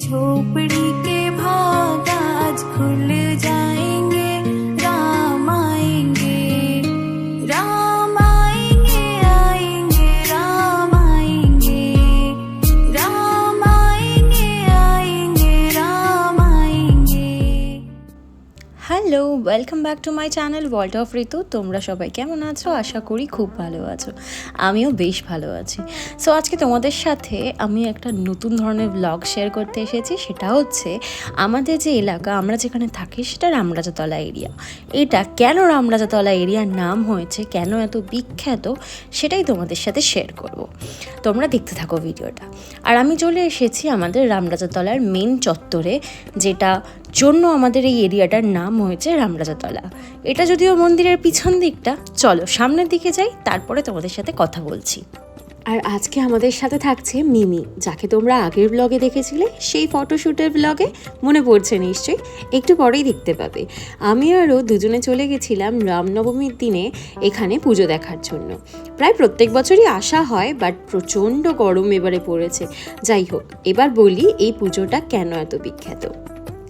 झोपड़ी के भाग आज खुल hello welcome back to my channel world of Ritu তোমরা সবাই কেমন আছো? আশা করি খুব ভালো আছো। আমিও বেশ ভালো আছি। সো আজকে তোমাদের সাথে আমি একটা নতুন ধরনের ব্লগ শেয়ার করতে এসেছি। সেটা হচ্ছে আমাদের যে এলাকা, আমরা যেখানে থাকি, সেটা রামরাজাতলা এরিয়া এটা কেন রামরাজাতলা এরিয়ার নাম হয়েছে, কেন এত বিখ্যাত, সেটাই তোমাদের সাথে শেয়ার করব। তোমরা দেখতে থাকো ভিডিওটা। আর আমি চলে এসেছি আমাদের রামরাজাতলার মেন চত্বরে, যেটা জন্য আমাদের এই এরিয়াটার নাম হয়েছে রামরাজাতলা। এটা যদিও মন্দিরের পিছন দিকটা, চলো সামনের দিকে যাই, তারপরে তোমাদের সাথে কথা বলছি। আর আজকে আমাদের সাথে থাকছে মিমি, যাকে তোমরা আগের ব্লগে দেখেছিলে? সেই ফটোশ্যুটের ব্লগে মনে পড়ছে নিশ্চয়ই। একটু পরেই দেখতে পাবে। আমি আরও দুজনে চলে গেছিলাম রামনবমীর দিনে এখানে পুজো দেখার জন্য। প্রায় প্রত্যেক বছরই আসা হয় বাট প্রচণ্ড গরম এবারে পড়েছে। যাই হোক, এবার বলি এই পুজোটা কেন এত বিখ্যাত?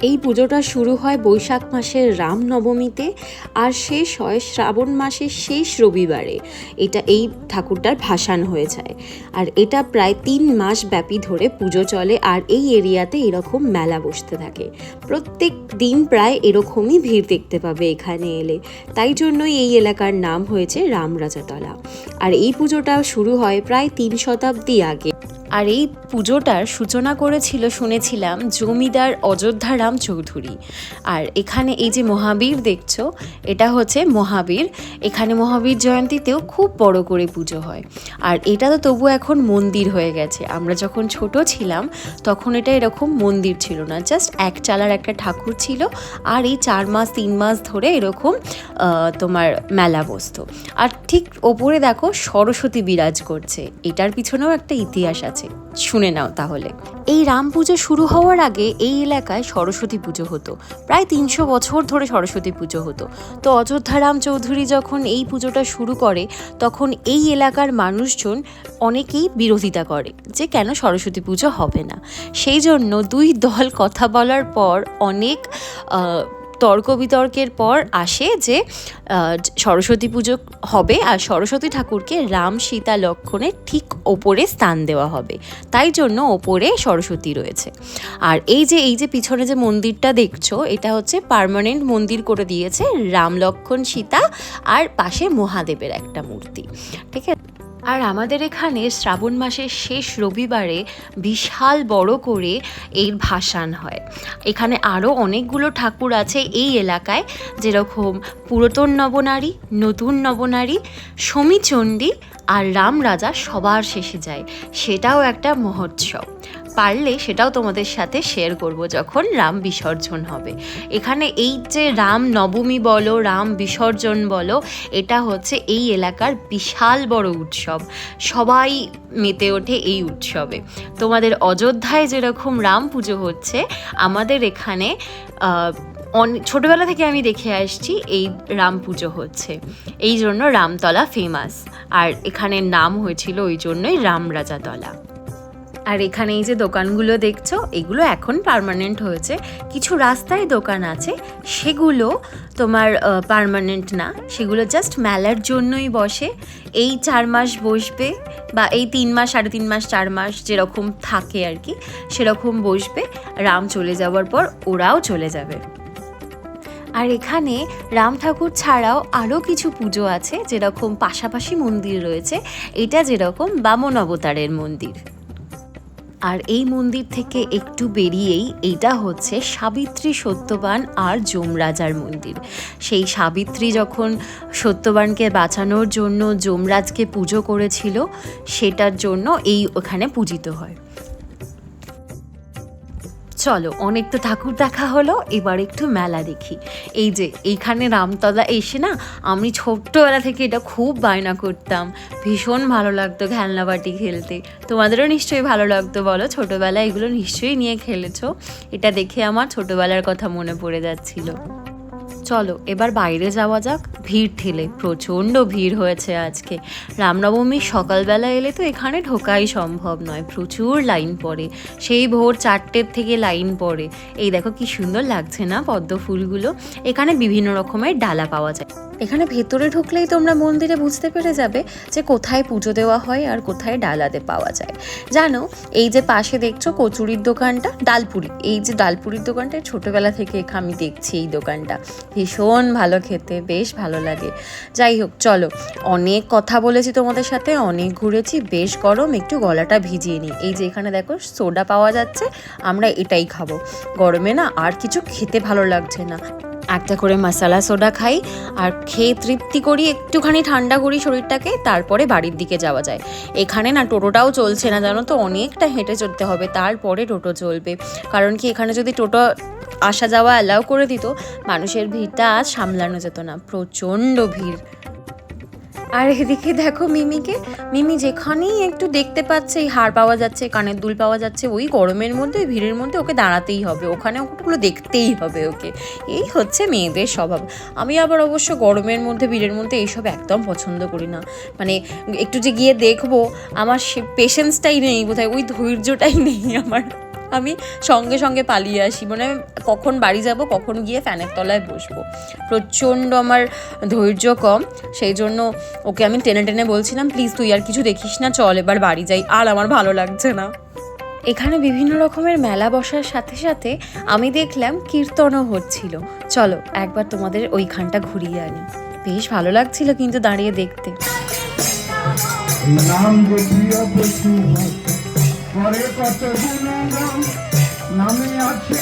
এই পুজোটা শুরু হয় বৈশাখ মাসের রামনবমীতে আর শেষ হয় শ্রাবণ মাসের শেষ রবিবারে। এটা এই ঠাকুরটার ভাসান হয়ে যায়। আর এটা প্রায় তিন মাস ব্যাপী ধরে পুজো চলে আর এই এরিয়াতে এরকম মেলা বসতে থাকে। প্রত্যেক দিন প্রায় এরকমই ভিড় দেখতে পাবে এখানে এলে। তাই জন্যই এই এলাকার নাম হয়েছে রামরাজাতলা। আর এই পুজোটা শুরু হয় প্রায় তিন শতাব্দী আগে। আর এই পুজোটার সূচনা করেছিল, শুনেছিলাম, জমিদার অযোধ্যা রাম চৌধুরী। আর এখানে এই যে মহাবীর দেখছ, এটা হচ্ছে মহাবীর। এখানে মহাবীর জয়ন্তীতেও খুব বড় করে পুজো হয়। আর এটা তো তবু এখন মন্দির হয়ে গেছে। আমরা যখন ছোট ছিলাম, তখন এটা এরকম মন্দির ছিল না। জাস্ট এক চালার একটা ঠাকুর ছিল। আর এই চার মাস, তিন মাস ধরে এরকম তোমার মেলা বসতো। আর ঠিক ওপরে দেখো সরস্বতী বিরাজ করছে। এটার পিছনেও একটা ইতিহাস আছে। শুনে নাও তাহলে। এই রাম পুজো শুরু হওয়ার আগে এই এলাকায় সরস্বতী পুজো হতো। প্রায় তিনশো বছর ধরে সরস্বতী পুজো হতো। তো অযোধ্যা রাম চৌধুরী যখন এই পুজোটা শুরু করে, তখন এই এলাকার মানুষজন অনেকেই বিরোধিতা করে যে কেন সরস্বতী পুজো হবে না। সেই জন্য দুই দল কথা বলার পর অনেক তর্ক বিতর্কের পর আসে যে সরস্বতী পুজো হবে আর সরস্বতী ঠাকুরকে রাম সীতা লক্ষণের ঠিক ওপরে স্থান দেওয়া হবে। তাই জন্য ওপরে সরস্বতী রয়েছে। আর এই যে এই যে পিছনে যে মন্দিরটা দেখছ, এটা হচ্ছে পার্মানেন্ট মন্দির করে দিয়েছে রাম লক্ষণ সীতা আর পাশে মহাদেবের একটা মূর্তি। ঠিক আছে? আর আমাদের এখানে শ্রাবণ মাসের শেষ রবিবারে বিশাল বড় করে এর ভাসান হয়। এখানে আরও অনেকগুলো ঠাকুর আছে এই এলাকায়, যেরকম পুরাতন নবনারী, নতুন নবনারী সমীচণ্ডী আর রাম রাজা সবার শেষে যায়। সেটাও একটা মহোৎসব। পারলে সেটাও তোমাদের সাথে শেয়ার করব যখন রাম বিসর্জন হবে। এখানে এই যে রাম নবমী বলো রাম বিসর্জন বলো এটা হচ্ছে এই এলাকার বিশাল বড় উৎসব। সবাই মেতে ওঠে এই উৎসবে। তোমাদের অযোধ্যায় যেরকম রাম পুজো হচ্ছে আমাদের এখানে আহ, অনে- ছোটবেলা থেকে আমি দেখে আসছি এই রাম পুজো হচ্ছে। এই জন্য রামতলা ফেমাস আর এখানের নাম হয়েছিল ওই জন্যই রামরাজাতলা আর এখানে এই যে দোকানগুলো দেখছ, এগুলো এখন পার্মানেন্ট হয়েছে। কিছু রাস্তায় দোকান আছে, সেগুলো তোমার পার্মানেন্ট না। সেগুলো জাস্ট মেলার জন্যই বসে। এই চার মাস বসবে বা এই তিন মাস, সাড়ে তিন মাস, চার মাস যেরকম থাকে আর কি, সেরকম বসবে। রাম চলে যাওয়ার পর ওরাও চলে যাবে। আর এখানে রাম ঠাকুর ছাড়াও আরও কিছু পুজো আছে, যেরকম পাশাপাশি মন্দির রয়েছে। এটা যেরকম বামন অবতারের মন্দির। আর এই মন্দির থেকে একটু বেরিয়েই এটা হচ্ছে সাবিত্রী সত্যবান আর যমরাজার মন্দির। সেই সাবিত্রী যখন সত্যবানকে বাঁচানোর জন্য যমরাজকে পুজো করেছিল, সেটার জন্য এই ওখানে পূজিত হয়। চলো, অনেক তো ঠাকুর দেখা হলো, এবার একটু মেলা দেখি। এই যে, এইখানে রামতলা এসে না, আমি ছোট্টবেলা থেকে এটা খুব বায়না করতাম। ভীষণ ভালো লাগতো খেলনাবাটি খেলতে। তোমাদেরও নিশ্চয়ই ভালো লাগতো, বলো? ছোটোবেলায় এগুলো নিশ্চয়ই নিয়ে খেলেছো। এটা দেখে আমার ছোটোবেলার কথা মনে পড়ে যাচ্ছিল। চলো, এবার বাইরে যাওয়া যাক। ভিড় ঠেলে, প্রচণ্ড ভিড় হয়েছে আজকে। রামনবমীর সকালবেলা এলে তো এখানে ঢোকাই সম্ভব নয়, প্রচুর লাইন পড়ে। সেই ভোর চারটের থেকে লাইন পড়ে। এই দেখো কি সুন্দর লাগছে না পদ্ম ফুলগুলো? এখানে বিভিন্ন রকমের ডালা পাওয়া যায়। এখানে ভেতরে ঢুকলেই তোমরা মন্দিরে বুঝতে পেরে যাবে যে কোথায় পুজো দেওয়া হয় আর কোথায় ডালাতে পাওয়া যায়। জানো, এই যে পাশে দেখছ কচুরির দোকানটা, ডালপুরি। এই যে ডালপুরির দোকানটা, ছোটবেলা থেকে আমি দেখছি এই দোকানটা। ভীষণ ভালো খেতে, বেশ ভালো লাগে। যাই হোক, চলো। অনেক কথা বলেছি তোমাদের সাথে, অনেক ঘুরেছি, বেশ গরম, একটু গলাটা ভিজিয়ে নিই। এই যে এখানে দেখো, সোডা পাওয়া যাচ্ছে, আমরা এটাই খাব। গরমে না আর কিছু খেতে ভালো লাগছে না। একটা করে মশালা সোডা খাই, আর খেয়ে তৃপ্তি করি, একটুখানি ঠান্ডা করি শরীরটাকে, তারপরে বাড়ির দিকে যাওয়া যায়। এখানে না টোটোটাও চলছে না, জানো তো? অনেকটা হেঁটে চলতে হবে, তারপরে টোটো চলবে। কারণ কি, এখানে যদি টোটো আসা যাওয়া অ্যালাউ করে দিত, মানুষের ভিড়টা আজ সামলানো যেত না, প্রচণ্ড ভিড়। আর এদিকে দেখো মিমিকে, মিমি যেখানেই একটু দেখতে পাচ্ছে, এই হার পাওয়া যাচ্ছে, কানের দুল পাওয়া যাচ্ছে, ওই গরমের মধ্যে, ওই ভিড়ের মধ্যে ওকে দাঁড়াতেই হবে, ওখানে ওগুলো দেখতেই হবে ওকে। এই হচ্ছে মেয়েদের স্বভাব। আমি আবার অবশ্য গরমের মধ্যে, ভিড়ের মধ্যে এইসব একদম পছন্দ করি না। মানে একটু যে গিয়ে দেখব, আমার সে পেশেন্সটাই নেই, বোধহয় ওই ধৈর্যটাই নেই আমার। আমি সঙ্গে সঙ্গে পালিয়ে আসি। মানে কখন বাড়ি যাব, কখন গিয়ে ফ্যানের তলায় বসবো। প্রচণ্ড আমার ধৈর্য কম, সেই জন্য ওকে আমি টেনে টেনে বলছিলাম, প্লিজ তুই আর কিছু দেখিস না, চল এবার বাড়ি যাই। আর আমার ভালো লাগছে না। এখানে বিভিন্ন রকমের মেলা বসার সাথে সাথে আমি দেখলাম কীর্তনও হচ্ছিল। চলো, একবার তোমাদের ওইখানটা ঘুরিয়ে আনি। বেশ ভালো লাগছিল কিন্তু দাঁড়িয়ে দেখতে। নাম করে কত নামে আছে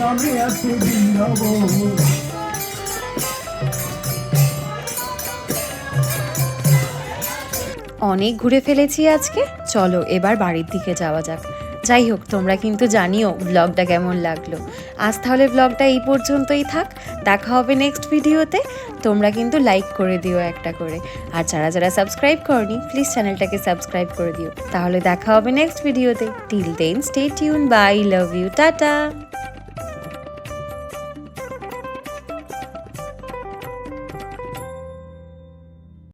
নামে আছে অনেক ঘুরে ফেলেছি আজকে। চলো এবার বাড়ির দিকে যাওয়া যাক। যাই হোক, তোমরা কিন্তু জানিও ব্লগটা কেমন লাগল। আজ তাহলে ব্লগটা এই পর্যন্তই থাক, দেখা হবে নেক্সট ভিডিওতে তোমরা কিন্তু লাইক করে দিও একটা করে। আর যারা যারা সাবস্ক্রাইব করনি প্লিজ চ্যানেলটাকে সাবস্ক্রাইব করে দিও। তাহলে দেখা হবে নেক্সট ভিডিওতে till then stay tune bye love you tata